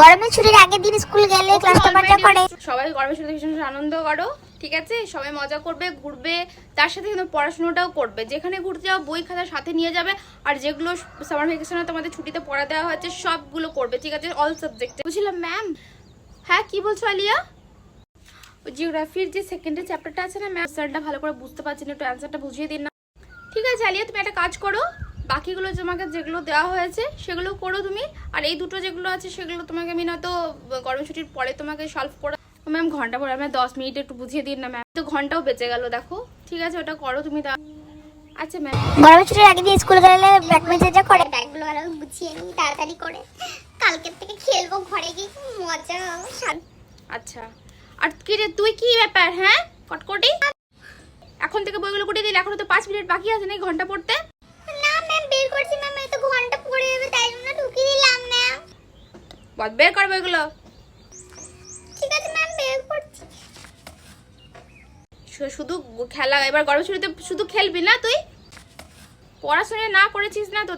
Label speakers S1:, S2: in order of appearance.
S1: গরমের ছুটির আগের দিন স্কুল গেলে ক্লাসটা মজা করে।
S2: সবাই গরমের ছুটিতে ভীষণ আনন্দ করো ঠিক আছে? সবাই মজা করবে ঘুরবে তার সাথে কিন্তু পড়াশোনাটাও করবে। যেখানে ঘুরতে যাও বই খাতা সাথে নিয়ে যাবে আর যেগুলো সামার ভ্যাকেশনে তোমাদের ছুটিতে পড়া দেওয়া হয়েছে সবগুলো করবে ঠিক আছে? অল সাবজেক্টে বুঝলাম ম্যাম হ্যাঁ কি বলছো আলিয়া? জিওগ্রাফির যে সেকেন্ডের চ্যাপ্টারটা আছে না ম্যাম স্যারটা ভালো করে বুঝতে পারছি না একটু অ্যান্সারটা বুঝিয়ে দিন না। ঠিক আছে আলিয়া তুমি একটা কাজ করো। বাকিগুলো তোমাকে যেগুলো দেওয়া হয়েছে সেগুলো করো তুমি। আর এই দুটো যেগুলো আছে সেগুলো তোমাকে আমি নয়তো গরম ছুটির পরে তোমাকে সলভ করে ম্যাম ঘণ্টা পরে আমি দশ মিনিট একটু বুঝিয়ে দিন না ম্যাম তো ঘন্টাও বেঁচে গেল দেখো। ঠিক আছে ওটা করো তুমি তা আচ্ছা ম্যাম
S1: গরমের ছুটির আগের দিন স্কুল গেলে ব্যাগ মেজে যা করে। ব্যাগগুলো ভালো গুছিয়ে নিই তাড়াতাড়ি করে। কালকের থেকে খেলব ঘরে গিয়ে মজা
S2: আচ্ছা। আর কি রে তুই কি ব্যাপার হ্যাঁ? কটকটি? এখন থেকে বইগুলো কুটিয়ে দিলে এখনও তো পাঁচ মিনিট বাকি আছে নাকি ঘণ্টা পড়তে। বল বের করবে এগুলো
S1: ঠিক আছে ম্যাম বের করছি।
S2: শুধু খেলা এবার গরম ছুটিতে শুধু খেলবি না তুই? পড়াশোনা না করেছিস না তো